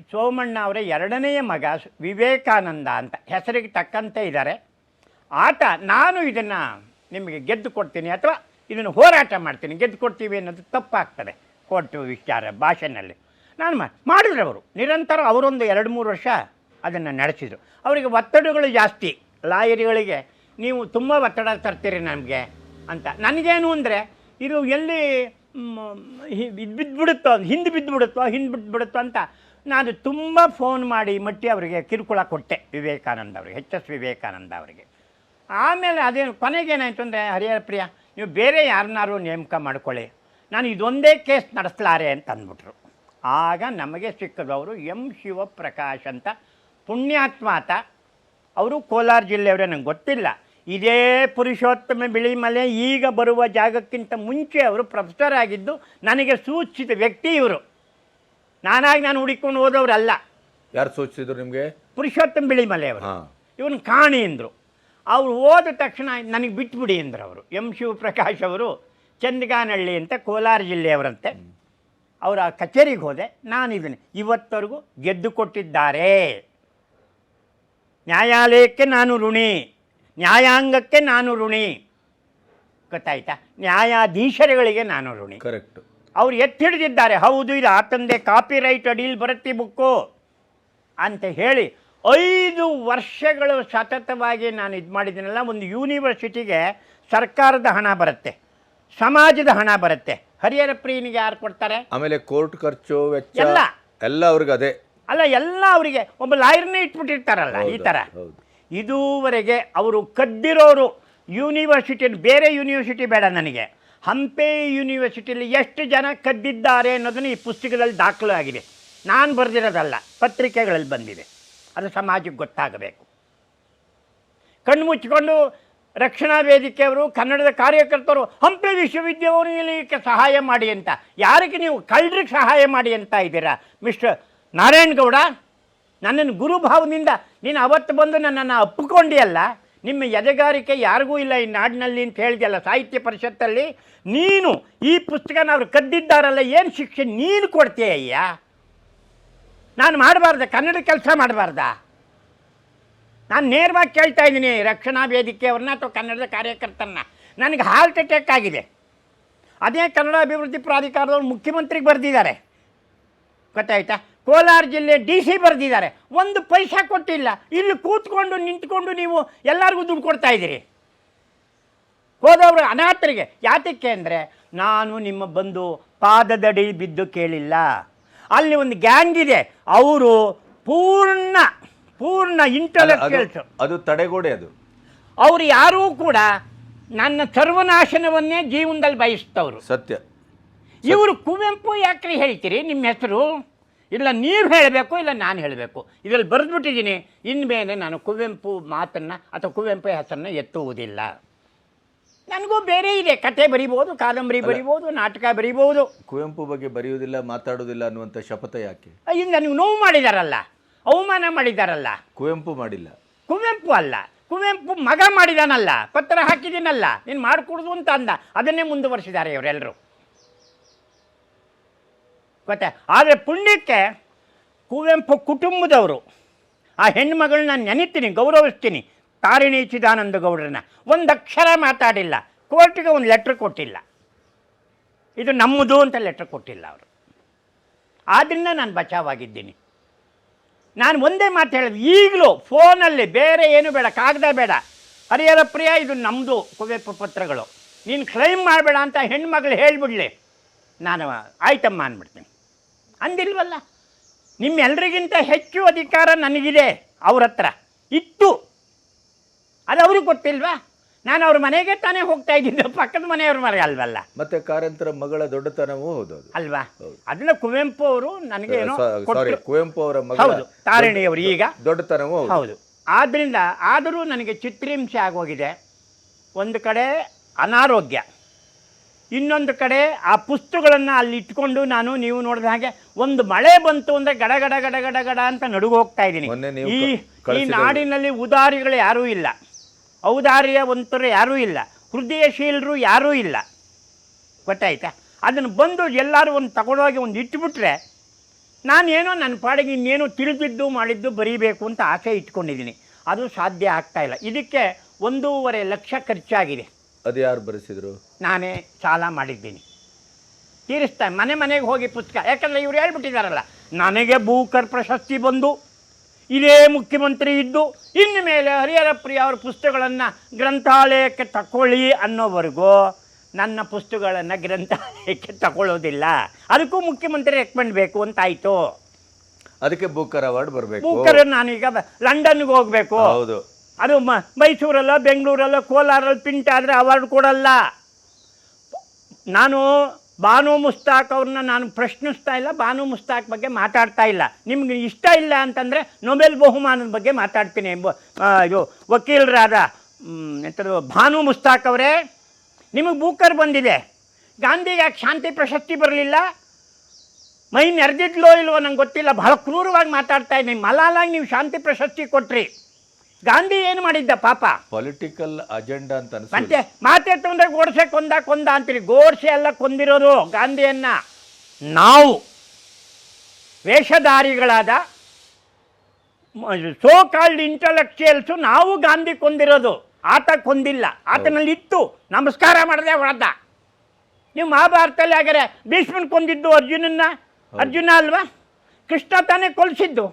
A: ಸೋಮಣ್ಣ ಅವರ ಎರಡನೆಯ ಮಗ ವಿವೇಕಾನಂದ ಅಂತ. ಹೆಸರಿಗೆ ತಕ್ಕಂತೆ ಇದ್ದಾರೆ. ಆಟ ನಾನು ಇದನ್ನು ನಿಮಗೆ ಗೆದ್ದು ಕೊಡ್ತೀನಿ ಅಥವಾ ಇದನ್ನು ಹೋರಾಟ ಮಾಡ್ತೀನಿ. ಗೆದ್ದು ಕೊಡ್ತೀವಿ ಅನ್ನೋದು ತಪ್ಪಾಗ್ತದೆ ಕೋರ್ಟು ವಿಚಾರ ಭಾಷೆನಲ್ಲಿ ನಾನು ಮಾಡಿದ್ರು ಅವರು. ನಿರಂತರ ಅವರೊಂದು ಎರಡು ಮೂರು ವರ್ಷ ಅದನ್ನು ನಡೆಸಿದರು. ಅವರಿಗೆ ಒತ್ತಡಗಳು ಜಾಸ್ತಿ. ಲಾಯರಿಗಳಿಗೆ ನೀವು ತುಂಬ ಒತ್ತಡ ತರ್ತೀರಿ ನಮಗೆ ಅಂತ. ನನಗೇನು ಅಂದರೆ, ಇದು ಎಲ್ಲಿ ಇದು ಬಿದ್ದುಬಿಡುತ್ತೋ, ಹಿಂದೆ ಬಿದ್ದುಬಿಡುತ್ತೋ ಹಿಂದೆ ಬಿದ್ದುಬಿಡುತ್ತೋ ಅಂತ ನಾನು ತುಂಬ ಫೋನ್ ಮಾಡಿ ಮಟ್ಟಿ ಅವರಿಗೆ ಕಿರುಕುಳ ಕೊಟ್ಟೆ, ವಿವೇಕಾನಂದ ಅವರಿಗೆ, ಎಚ್ ಎಸ್ ವಿವೇಕಾನಂದ ಅವರಿಗೆ. ಆಮೇಲೆ ಅದೇನು ಕೊನೆಗೇನಾಯಿತು ಅಂದರೆ ಹರಿಹರ ಪ್ರಿಯ, ನೀವು ಬೇರೆ ಯಾರನ್ನಾರು ನೇಮಕ ಮಾಡ್ಕೊಳ್ಳಿ. ನಾನು ಇದೊಂದೇ ಕೇಸ್ ನಡೆಸಲಾರೆ ಅಂತ ಅಂದ್ಬಿಟ್ರು. ಆಗ ನಮಗೆ ಸಿಕ್ಕದವರು ಎಂ ಶಿವಪ್ರಕಾಶ್ ಅಂತ ಪುಣ್ಯಾತ್ಮಾತ. ಅವರು ಕೋಲಾರ ಜಿಲ್ಲೆಯವರೇ, ನಂಗೆ ಗೊತ್ತಿಲ್ಲ. ಇದೇ ಪುರುಷೋತ್ತಮ ಬಿಳಿಮಲೆ ಈಗ ಬರುವ ಜಾಗಕ್ಕಿಂತ ಮುಂಚೆ ಅವರು ಪ್ರೊಫೆಸರ್ ಆಗಿದ್ದು, ನನಗೆ ಸೂಚಿಸಿದ ವ್ಯಕ್ತಿ ಇವರು. ನಾನಾಗಿ ನಾನು ಹುಡುಕೊಂಡು ಹೋದವರಲ್ಲ.
B: ಯಾರು ಸೂಚಿಸಿದ್ರು ನಿಮಗೆ?
A: ಪುರುಷೋತ್ತಮ ಬಿಳಿಮಲೆ ಅವರು.
B: ಹಾ.
A: ಇವನು ಕಾಣಿ ಅಂದರು. ಅವ್ರು ಹೋದ ತಕ್ಷಣ ನನಗೆ ಬಿಟ್ಬಿಡಿ ಅಂದರು ಅವರು. ಎಂ ಶಿವಪ್ರಕಾಶ್ ಅವರು ಚಂದಗಾನಹಳ್ಳಿ ಅಂತ ಕೋಲಾರ ಜಿಲ್ಲೆಯವರಂತೆ. ಅವರ ಕಚೇರಿಗೆ ಹೋದೆ. ನಾನು ಇದನ್ನು. ಇವತ್ತವರೆಗೂ ಗೆದ್ದು ಕೊಟ್ಟಿದ್ದಾರೆ. ನ್ಯಾಯಾಲಯಕ್ಕೆ ನಾನು ಋಣಿ. ನ್ಯಾಯಾಂಗಕ್ಕೆ ನಾನು ಋಣಿ. ಗೊತ್ತಾಯ್ತಾ? ನ್ಯಾಯಾಧೀಶರುಗಳಿಗೆ ನಾನು ಋಣಿ.
B: ಕರೆಕ್ಟ್
A: ಅವ್ರು ಎತ್ತಿ ಹಿಡಿದಿದ್ದಾರೆ. ಹೌದು ಇದು ಆತಂದೆ ಕಾಪಿ ರೈಟ್ ಅಡಿಯಲ್ಲಿ ಬರುತ್ತೆ ಬುಕ್ಕು ಅಂತ ಹೇಳಿ ಐದು ವರ್ಷಗಳು ಸತತವಾಗಿ ನಾನು ಇದು ಮಾಡಿದ್ದೀನಲ್ಲ ಒಂದು ಯೂನಿವರ್ಸಿಟಿಗೆ ಸರ್ಕಾರದ ಹಣ ಬರುತ್ತೆ ಸಮಾಜದ ಹಣ ಬರುತ್ತೆ. ಹರಿಹರ ಪ್ರೀನಿಗೆ ಯಾರು ಕೊಡ್ತಾರೆ?
B: ಆಮೇಲೆ ಕೋರ್ಟ್ ಖರ್ಚು ವೆಚ್ಚ
A: ಎಲ್ಲ.
B: ಎಲ್ಲ ಅವ್ರಿಗೆ ಅದೇ.
A: ಅಲ್ಲ ಎಲ್ಲ ಅವರಿಗೆ. ಒಬ್ಬ ಲಾಯರ್ನೇ ಇಟ್ಬಿಟ್ಟಿರ್ತಾರಲ್ಲ ಈ ಥರ ಇದುವರೆಗೆ ಅವರು ಕದ್ದಿರೋರು ಯೂನಿವರ್ಸಿಟಿ ಬೇರೆ ಯೂನಿವರ್ಸಿಟಿ ಬೇಡ ನನಗೆ. ಹಂಪೆ ಯೂನಿವರ್ಸಿಟಿಯಲ್ಲಿ ಎಷ್ಟು ಜನ ಕದ್ದಿದ್ದಾರೆ ಅನ್ನೋದನ್ನು ಈ ಪುಸ್ತಕದಲ್ಲಿ ದಾಖಲು ಆಗಿದೆ ನಾನು ಬರೆದಿರೋದಲ್ಲ, ಪತ್ರಿಕೆಗಳಲ್ಲಿ ಬಂದಿದೆ. ಅದು ಸಮಾಜಕ್ಕೆ ಗೊತ್ತಾಗಬೇಕು. ಕಣ್ಣು ಮುಚ್ಚಿಕೊಂಡು ರಕ್ಷಣಾ ವೇದಿಕೆಯವರು ಕನ್ನಡದ ಕಾರ್ಯಕರ್ತರು, ಹಂಪೆ ವಿಶ್ವವಿದ್ಯಾಲಯಕ್ಕೆ ಸಹಾಯ ಮಾಡಿ ಅಂತ. ಯಾರಿಗೆ ನೀವು ಕಳ್ಳರಿಗೆ ಸಹಾಯ ಮಾಡಿ ಅಂತ ಇದ್ದೀರಾ? ಮಿಸ್ಟರ್ ನಾರಾಯಣಗೌಡ ನನ್ನನ್ನು ಗುರುಭಾವದಿಂದ ನೀನು ಅವತ್ತು ಬಂದು ನನ್ನನ್ನು ಅಪ್ಪಿಕೊಂಡಿಯಲ್ಲ ನಿಮ್ಮ ಎದೆಗಾರಿಕೆ ಯಾರಿಗೂ ಇಲ್ಲ ಈ ನಾಡಿನಲ್ಲಿ ಅಂತ ಹೇಳಿದೆಯಲ್ಲ ಸಾಹಿತ್ಯ ಪರಿಷತ್ತಲ್ಲಿ. ನೀನು ಈ ಪುಸ್ತಕನ ಅವರು ಕದ್ದಿದ್ದಾರಲ್ಲ, ಏನು ಶಿಕ್ಷೆ ನೀನು ಕೊಡ್ತೀಯ ನಾನು ಮಾಡಬಾರ್ದ? ಕನ್ನಡ ಕೆಲಸ ಮಾಡಬಾರ್ದ? ನಾನು ನೇರವಾಗಿ ಕೇಳ್ತಾ ಇದ್ದೀನಿ, ರಕ್ಷಣಾ ವೇದಿಕೆಯವ್ರನ್ನ ಅಥವಾ ಕನ್ನಡದ ಕಾರ್ಯಕರ್ತರನ್ನ. ನನಗೆ ಹಾರ್ಟ್ ಅಟ್ಯಾಕ್ ಆಗಿದೆ. ಅದೇ ಕನ್ನಡ ಅಭಿವೃದ್ಧಿ ಪ್ರಾಧಿಕಾರದವ್ರು ಮುಖ್ಯಮಂತ್ರಿಗೆ ಬರೆದಿದ್ದಾರೆ. ಗೊತ್ತಾಯ್ತಾ? ಕೋಲಾರ ಜಿಲ್ಲೆ ಡಿ ಸಿ ಬರೆದಿದ್ದಾರೆ. ಒಂದು ಪೈಸೆ ಕೊಟ್ಟಿಲ್ಲ. ಇಲ್ಲಿ ಕೂತ್ಕೊಂಡು ನಿಂತ್ಕೊಂಡು ನೀವು ಎಲ್ಲರಿಗೂ ದುಡ್ಡು ಕೊಡ್ತಾ ಇದ್ದೀರಿ. ಹೋದವರು ಅನಾಥರಿಗೆ. ಯಾತಕ್ಕೆ ಅಂದರೆ ನಾನು ನಿಮ್ಮ ಬಂದು ಪಾದದಡಿ ಬಿದ್ದು ಕೇಳಿಲ್ಲ. ಅಲ್ಲಿ ಒಂದು ಗ್ಯಾಂಗ್ ಇದೆ. ಅವರು ಪೂರ್ಣ ಪೂರ್ಣ ಇಂಟಲೆಕ್ಚುಯಲ್ಸ್
B: ಅದು ತಡೆಗೋಡೆ ಅದು.
A: ಅವರು ಯಾರೂ ಕೂಡ ನನ್ನ ಸರ್ವನಾಶನವನ್ನೇ ಜೀವನದಲ್ಲಿ ಬಯಸ್ತವ್ರು.
B: ಸತ್ಯ.
A: ಇವರು ಕುವೆಂಪು ಯಾಕ್ರಿ ಹೇಳ್ತೀರಿ? ನಿಮ್ಮ ಹೆಸರು? ಇಲ್ಲ ನೀವು ಹೇಳಬೇಕು ಇಲ್ಲ ನಾನು ಹೇಳಬೇಕು. ಇದರಲ್ಲಿ ಬರೆದ್ಬಿಟ್ಟಿದ್ದೀನಿ. ಇನ್ಮೇಲೆ ನಾನು ಕುವೆಂಪು ಮಾತನ್ನು ಅಥವಾ ಕುವೆಂಪು ಹೆಸರನ್ನು ಎತ್ತುವುದಿಲ್ಲ. ನನಗೂ ಬೇರೆ ಇದೆ. ಕತೆ ಬರಿಬೋದು ಕಾದಂಬರಿ ಬರಿಬೋದು ನಾಟಕ ಬರಿಬೋದು.
B: ಕುವೆಂಪು ಬಗ್ಗೆ ಬರೆಯುವುದಿಲ್ಲ ಮಾತಾಡುವುದಿಲ್ಲ ಅನ್ನುವಂಥ ಶಪಥ ಯಾಕೆ?
A: ಇಲ್ಲ ನೀವು ನೋವು ಮಾಡಿದಾರಲ್ಲ ಅವಮಾನ ಮಾಡಿದಾರಲ್ಲ.
B: ಕುವೆಂಪು ಮಾಡಿಲ್ಲ.
A: ಕುವೆಂಪು ಅಲ್ಲ ಕುವೆಂಪು ಮಗ ಮಾಡಿದಾನಲ್ಲ ಪತ್ರ ಹಾಕಿದ್ದೀನಲ್ಲ ನೀನು ಮಾಡಿಕೊಡುದು ಅಂತ ಅಂದ. ಅದನ್ನೇ ಮುಂದುವರಿಸಿದ್ದಾರೆ ಇವರೆಲ್ಲರೂ ಗೊತ್ತಾ? ಆದರೆ ಪುಣ್ಯಕ್ಕೆ ಕುವೆಂಪು ಕುಟುಂಬದವರು, ಆ ಹೆಣ್ಮಗಳನ್ನ ನೆನೀತೀನಿ, ಗೌರವಿಸ್ತೀನಿ. ತಾರಿಣಿ ಚಿದಾನಂದ ಗೌಡ್ರನ್ನ. ಒಂದು ಅಕ್ಷರ ಮಾತಾಡಿಲ್ಲ. ಕೋರ್ಟಿಗೆ ಒಂದು ಲೆಟ್ರ್ ಕೊಟ್ಟಿಲ್ಲ. ಇದು ನಮ್ಮದು ಅಂತ ಲೆಟ್ರ್ ಕೊಟ್ಟಿಲ್ಲ ಅವರು. ಆದ್ದರಿಂದ ನಾನು ಬಚಾವಾಗಿದ್ದೀನಿ. ನಾನು ಒಂದೇ ಮಾತು ಹೇಳಿದೆ, ಈಗಲೂ ಫೋನಲ್ಲಿ ಬೇರೆ ಏನು ಬೇಡ, ಕಾಗದ ಬೇಡ. ಹರಿಹರ ಪ್ರಿಯ, ಇದು ನಮ್ಮದು ಕುವೆಂಪು ಪತ್ರಗಳು. ನೀನು ಕ್ಲೈಮ್ ಮಾಡಬೇಡ ಅಂತ ಹೆಣ್ಮಗಳು ಹೇಳಿಬಿಡ್ಲಿ. ನಾನು ಆಯ್ತಮ್ಮ ಅಂದ್ಬಿಡ್ತೀನಿ. ಅಂದಿಲ್ವಲ್ಲ? ನಿಮ್ಮೆಲ್ಲರಿಗಿಂತ ಹೆಚ್ಚು ಅಧಿಕಾರ ನನಗಿದೆ ಅವ್ರ ಹತ್ರ. ಇತ್ತು. ಅದು ಅವ್ರಿಗೆ ಗೊತ್ತಿಲ್ವಾ? ನಾನು ಅವ್ರ ಮನೆಗೆ ತಾನೇ ಹೋಗ್ತಾ ಇದ್ದಿದ್ದು ಪಕ್ಕದ ಮನೆಯವ್ರ ಮನೆ ಅಲ್ವಲ್ಲ?
B: ಮತ್ತೆ ಕಾರಂತರ ಮಗಳ ದೊಡ್ಡತನವೂ ಹೌದು
A: ಅಲ್ವಾ? ಅದನ್ನ ಕುವೆಂಪು ಅವರು ನನಗೆ ಏನೋ
B: ಸಾರಿ ಕುವೆಂಪು ಅವರ ಮಗಳು
A: ಹೌದು ತಾರಿಣಿಯವರು ಈಗ.
B: ದೊಡ್ಡತನವೂ ಹೌದು.
A: ಆದ್ರಿಂದ ಆದ್ದರಿಂದ ಆದರೂ ನನಗೆ ಚಿತ್ರಹಿಂಸೆ ಆಗೋಗಿದೆ. ಒಂದು ಕಡೆ ಅನಾರೋಗ್ಯ. ಇನ್ನೊಂದು ಕಡೆ ಆ ಪುಸ್ತಕಗಳನ್ನು ಅಲ್ಲಿ ಇಟ್ಕೊಂಡು ನಾನು ನೀವು ನೋಡಿದ ಹಾಗೆ ಒಂದು ಮಳೆ ಬಂತು ಅಂದರೆ ಗಡ ಗಡ ಗಡ ಗಡ ಗಡ ಅಂತ ನಡುಗು ಹೋಗ್ತಾ ಇದ್ದೀನಿ. ಈ ಈ ನಾಡಿನಲ್ಲಿ ಉದಾರಿಗಳು ಯಾರೂ ಇಲ್ಲ. ಔದಾರ್ಯವಂತರು ಯಾರೂ ಇಲ್ಲ. ಹೃದಯಶೀಲರು ಯಾರೂ ಇಲ್ಲ. ಗೊತ್ತಾಯ್ತಾ? ಅದನ್ನು ಬಂದು ಎಲ್ಲರೂ ಒಂದು ತಗೊಂಡೋಗಿ ಒಂದು ಇಟ್ಬಿಟ್ರೆ ನಾನೇನೋ ನನ್ನ ಪಾಡಿಗೆ ಇನ್ನೇನು ತಿಳಿದಿದ್ದು ಮಾಡಿದ್ದು ಬರೀಬೇಕು ಅಂತ ಆಸೆ ಇಟ್ಕೊಂಡಿದ್ದೀನಿ. ಅದು ಸಾಧ್ಯ ಆಗ್ತಾ ಇಲ್ಲ. ಇದಕ್ಕೆ ಒಂದೂವರೆ ಲಕ್ಷ ಖರ್ಚಾಗಿದೆ.
B: ಅದು ಯಾರು ಬರೆಸಿದ್ರು?
A: ನಾನೇ ಸಾಲ ಮಾಡಿದ್ದೀನಿ. ತೀರಿಸ್ತಾ ಮನೆ ಮನೆಗೆ ಹೋಗಿ ಪುಸ್ತಕ. ಯಾಕಂದರೆ ಇವ್ರು ಹೇಳ್ಬಿಟ್ಟಿದ್ದಾರಲ್ಲ ನನಗೆ ಭೂಕರ್ ಪ್ರಶಸ್ತಿ ಬಂದು ಇದೇ ಮುಖ್ಯಮಂತ್ರಿ ಇದ್ದು ಇನ್ನು ಮೇಲೆ ಹರಿಹರ ಪ್ರಿಯ ಅವರ ಪುಸ್ತಕಗಳನ್ನು ಗ್ರಂಥಾಲಯಕ್ಕೆ ತಗೊಳ್ಳಿ ಅನ್ನೋವರೆಗೂ ನನ್ನ ಪುಸ್ತಕಗಳನ್ನು ಗ್ರಂಥಾಲಯಕ್ಕೆ ತಗೊಳ್ಳೋದಿಲ್ಲ ಅದಕ್ಕೂ ಮುಖ್ಯಮಂತ್ರಿ ರೆಕಮೆಂಡ್ ಬೇಕು ಅಂತ ಆಯಿತು
B: ಅದಕ್ಕೆ ಬುಕ್ಕರ್ ಅವಾರ್ಡ್ ಬರಬೇಕು.
A: ಬೂಕರ್ ನಾನೀಗ ಲಂಡನ್ಗೆ ಹೋಗಬೇಕು.
B: ಹೌದು.
A: ಅದು ಮ, ಮೈಸೂರಲ್ಲ, ಬೆಂಗಳೂರಲ್ಲ, ಕೋಲಾರಲ್ಲಿ ಪಿಂಟ್ ಆದರೆ ಅವಾರ್ಡ್ ಕೊಡಲ್ಲ. ನಾನು ಬಾನು ಮುಸ್ತಾಕ್ ಅವ್ರನ್ನ ನಾನು ಪ್ರಶ್ನಿಸ್ತಾ ಇಲ್ಲ ಬಾನು ಮುಸ್ತಾಕ್ ಬಗ್ಗೆ ಮಾತಾಡ್ತಾ ಇಲ್ಲ. ನಿಮ್ಗೆ ಇಷ್ಟ ಇಲ್ಲ ಅಂತಂದರೆ ನೊಬೆಲ್ ಬಹುಮಾನದ ಬಗ್ಗೆ ಮಾತಾಡ್ತೀನಿ ಎಂಬ ಇದು ವಕೀಲರಾದ ಎಂಥದ್ದು ಭಾನು ಮುಸ್ತಾಕ್ ಅವರೇ. ನಿಮಗೆ ಬೂಕರ್ ಬಂದಿದೆ. ಗಾಂಧಿಗೆ ಯಾಕೆ ಶಾಂತಿ ಪ್ರಶಸ್ತಿ ಬರಲಿಲ್ಲ? ಮೈ ನೆರೆದಿದ್ಲೋ ಇಲ್ವೋ ನಂಗೆ ಗೊತ್ತಿಲ್ಲ. ಬಹಳ ಕ್ರೂರವಾಗಿ ಮಾತಾಡ್ತಾ ಇದ್ದೀನಿ. ಮಲಾಲಾಗಿ ನೀವು ಶಾಂತಿ ಪ್ರಶಸ್ತಿ ಕೊಟ್ರಿ. ಗಾಂಧಿ ಏನು ಮಾಡಿದ್ದ ಪಾಪ?
B: ಪೊಲಿಟಿಕಲ್ ಅಜೆಂಡಾ ಅಂತ
A: ಮತ್ತೆ ಮಾತೆ ತೊಂದರೆ ಗೋಡ್ಸೆ ಕೊಂದ ಕೊಂದ ಅಂತೀರಿ. ಗೋಡ್ಸೆ ಎಲ್ಲ ಕೊಂದಿರೋದು ಗಾಂಧಿಯನ್ನ. ನಾವು ವೇಷಧಾರಿಗಳಾದ ಸೋ ಕಾಲ್ಡ್ ಇಂಟಲೆಕ್ಚುಯಲ್ಸು ನಾವು ಗಾಂಧಿ ಕೊಂದಿರೋದು. ಆತ ಕೊಂದಿಲ್ಲ. ಆತನಲ್ಲಿ ಇತ್ತು ನಮಸ್ಕಾರ ಮಾಡದೆ ಹೊಡೆದ ನೀವು ಮಹಾಭಾರತದಲ್ಲಿ ಆಗರೆ ಭೀಷ್ಮನ್ ಕೊಂದಿದ್ದು ಅರ್ಜುನನ್ನ? ಅರ್ಜುನ ಅಲ್ವಾ? ಕೃಷ್ಣ ತಾನೇ ಕೊಲ್ಸಿದ್ದು.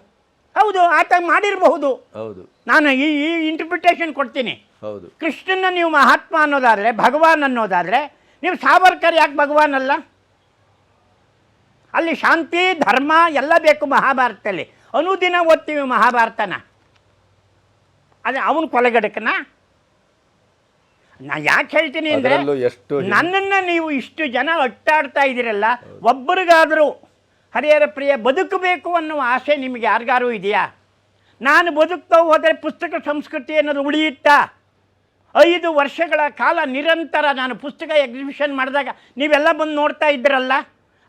A: ಹೌದು ಆತ ಮಾಡಿರಬಹುದು.
B: ಹೌದು.
A: ನಾನು ಈ ಈ ಇಂಟರ್ಪ್ರಿಟೇಷನ್ ಕೊಡ್ತೀನಿ.
B: ಹೌದು.
A: ಕೃಷ್ಣನ ನೀವು ಮಹಾತ್ಮ ಅನ್ನೋದಾದರೆ ಭಗವಾನ್ ಅನ್ನೋದಾದರೆ ನೀವು ಸಾವರ್ಕರ್ ಯಾಕೆ ಭಗವಾನ್ ಅಲ್ಲ? ಅಲ್ಲಿ ಶಾಂತಿ ಧರ್ಮ ಎಲ್ಲ ಬೇಕು ಮಹಾಭಾರತದಲ್ಲಿ. ಅನುದಿನ ಓದ್ತೀವಿ ಮಹಾಭಾರತನ. ಅದೇ ಅವನು ಕೊಲೆಗಡಕನ? ನಾ ಯಾಕೆ ಹೇಳ್ತೀನಿ ಅಂದರೆ ನನ್ನನ್ನು ನೀವು ಇಷ್ಟು ಜನ ಅಟ್ಟಾಡ್ತಾ ಇದ್ದೀರಲ್ಲ ಒಬ್ಬರಿಗಾದರೂ ಹರಿಹರ ಪ್ರಿಯ, ಬದುಕಬೇಕು ಅನ್ನುವ ಆಸೆ ನಿಮಗೆ ಯಾರಿಗಾರು ಇದೆಯಾ? ನಾನು ಬದುಕ್ತಾ ಹೋದರೆ ಪುಸ್ತಕ ಸಂಸ್ಕೃತಿ ಅನ್ನೋದು ಉಳಿಯುತ್ತಾ? ಐದು ವರ್ಷಗಳ ಕಾಲ ನಿರಂತರ ನಾನು ಪುಸ್ತಕ ಎಕ್ಸಿಬಿಷನ್ ಮಾಡಿದಾಗ ನೀವೆಲ್ಲ ಬಂದು ನೋಡ್ತಾ ಇದ್ದೀರಲ್ಲ?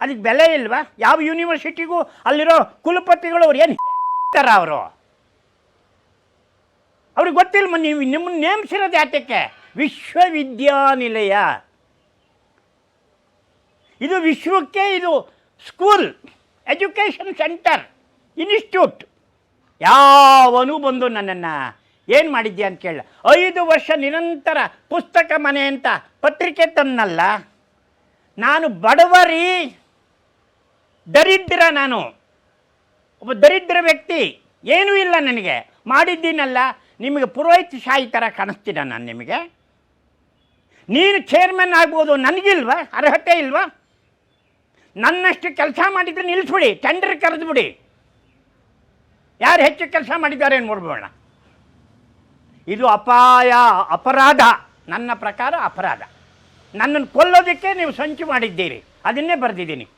A: ಅದಕ್ಕೆ ಬೆಲೆ ಇಲ್ವಾ? ಯಾವ ಯೂನಿವರ್ಸಿಟಿಗೂ ಅಲ್ಲಿರೋ ಕುಲಪತಿಗಳು ಅವ್ರು ಏನು ಅವರು? ಅವ್ರಿಗೆ ಗೊತ್ತಿಲ್ಲ ನೀವು ನಿಮ್ಮನ್ನು ನೇಮಿಸಿರೋದು ಯಾತಕ್ಕೆ? ವಿಶ್ವವಿದ್ಯಾನಿಲಯ. ಇದು ವಿಶ್ವಕ್ಕೆ ಇದು ಸ್ಕೂಲ್, ಎಜುಕೇಷನ್ ಸೆಂಟರ್, ಇನ್ಸ್ಟಿಟ್ಯೂಟ್. ಯಾವನೂ ಬಂದು ನನ್ನನ್ನು ಏನು ಮಾಡಿದ್ಯಾ ಅಂತ ಕೇಳ. ಐದು ವರ್ಷ ನಿರಂತರ ಪುಸ್ತಕ ಮನೆ ಅಂತ ಪತ್ರಿಕೆ ತನ್ನಲ್ಲ. ನಾನು ಬಡವರಿ, ದರಿದ್ರ ನಾನು. ಒಬ್ಬ ದರಿದ್ರ ವ್ಯಕ್ತಿ, ಏನೂ ಇಲ್ಲ ನನಗೆ. ಮಾಡಿದ್ದೀನಲ್ಲ, ನಿಮಗೆ ಪುರೋಹಿತ ಶಾಹಿ ಥರ ಕಾಣಿಸ್ತೀನ ನಾನು ನಿಮಗೆ? ನೀನು ಚೇರ್ಮನ್ ಆಗ್ಬೋದು, ನನಗಿಲ್ವಾ? ಅರ್ಹತೆ ಇಲ್ವಾ? ನನ್ನಷ್ಟು ಕೆಲಸ ಮಾಡಿದರೆ ನಿಲ್ಲಿಸ್ಬಿಡಿ ಟೆಂಡರ್ ಕರೆದ್ಬಿಡಿ. ಯಾರು ಹೆಚ್ಚು ಕೆಲಸ ಮಾಡಿದ್ದಾರೆ ಏನು ನೋಡ್ಬೋಣ. ಇದು ಅಪಾಯ, ಅಪರಾಧ. ನನ್ನ ಪ್ರಕಾರ ಅಪರಾಧ. ನನ್ನನ್ನು ಕೊಲ್ಲೋದಕ್ಕೆ ನೀವು ಸಂಚು ಮಾಡಿದ್ದೀರಿ. ಅದನ್ನೇ ಬರೆದಿದ್ದೀನಿ.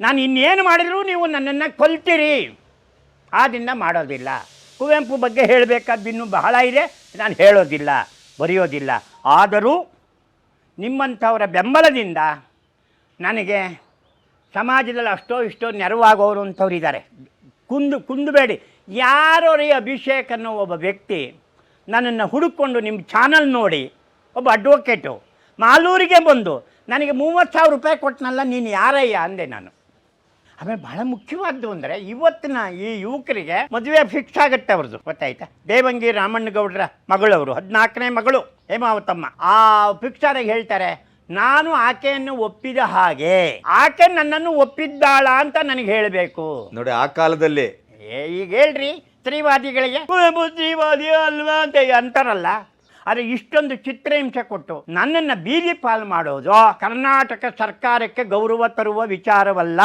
A: ನಾನು ಇನ್ನೇನು ಮಾಡಿದರೂ ನೀವು ನನ್ನನ್ನು ಕೊಲ್ತೀರಿ. ಆದ್ದರಿಂದ ಮಾಡೋದಿಲ್ಲ. ಕುವೆಂಪು ಬಗ್ಗೆ ಹೇಳಬೇಕಾದ್ದು ಇನ್ನೂ ಬಹಳ ಇದೆ. ನಾನು ಹೇಳೋದಿಲ್ಲ, ಬರೆಯೋದಿಲ್ಲ. ಆದರೂ ನಿಮ್ಮಂಥವರ ಬೆಂಬಲದಿಂದ ನನಗೆ ಸಮಾಜದಲ್ಲಿ ಅಷ್ಟೋ ಇಷ್ಟೋ ನೆರವಾಗೋರು ಅಂಥವ್ರು ಇದ್ದಾರೆ. ಕುಂದು ಕುಂದಬೇಡಿ ಯಾರೋ ರೀ ಅಭಿಷೇಕ್ ಅನ್ನೋ ಒಬ್ಬ ವ್ಯಕ್ತಿ ನನ್ನನ್ನು ಹುಡುಕೊಂಡು ನಿಮ್ಮ ಚಾನಲ್ ನೋಡಿ, ಒಬ್ಬ ಅಡ್ವೊಕೇಟು ಮಾಲೂರಿಗೆ ಬಂದು ನನಗೆ ಮೂವತ್ತು ಸಾವಿರ ರೂಪಾಯಿ ಕೊಟ್ಟನಲ್ಲ ನೀನು ಯಾರಯ್ಯ ಅಂದೆ ನಾನು. ಆಮೇಲೆ ಬಹಳ ಮುಖ್ಯವಾದ್ದು ಅಂದರೆ ಇವತ್ತಿನ ಈ ಯುವಕರಿಗೆ ಮದುವೆ ಫಿಕ್ಸ್ ಆಗುತ್ತೆ ಅವ್ರದ್ದು. ಗೊತ್ತಾಯ್ತಾ? ದೇವಂಗಿ ರಾಮಣ್ಣಗೌಡರ ಮಗಳವರು, ಹದಿನಾಲ್ಕನೇ ಮಗಳು ಹೇಮಾವತಮ್ಮ. ಆ ಫಿಕ್ಸ್ ಆದಾಗ ಹೇಳ್ತಾರೆ ನಾನು ಆಕೆಯನ್ನು ಒಪ್ಪಿದ ಹಾಗೆ ಆಕೆ ನನ್ನನ್ನು ಒಪ್ಪಿದ್ದಾಳ ಅಂತ ನನಗೆ ಹೇಳಬೇಕು.
B: ನೋಡಿ ಆ ಕಾಲದಲ್ಲಿ
A: ಏ ಈಗ ಹೇಳ್ರಿ ಸ್ತ್ರೀವಾದಿಗಳಿಗೆ. ಸ್ತ್ರೀವಾದಿ ಅಲ್ವಾ ಅಂತ ಅಂತಾರಲ್ಲ. ಆದರೆ ಇಷ್ಟೊಂದು ಚಿತ್ರಹಿಂಸೆ ಕೊಟ್ಟು ನನ್ನನ್ನು ಬೀದಿ ಪಾಲು ಮಾಡೋದು ಕರ್ನಾಟಕ ಸರ್ಕಾರಕ್ಕೆ ಗೌರವ ತರುವ ವಿಚಾರವಲ್ಲ.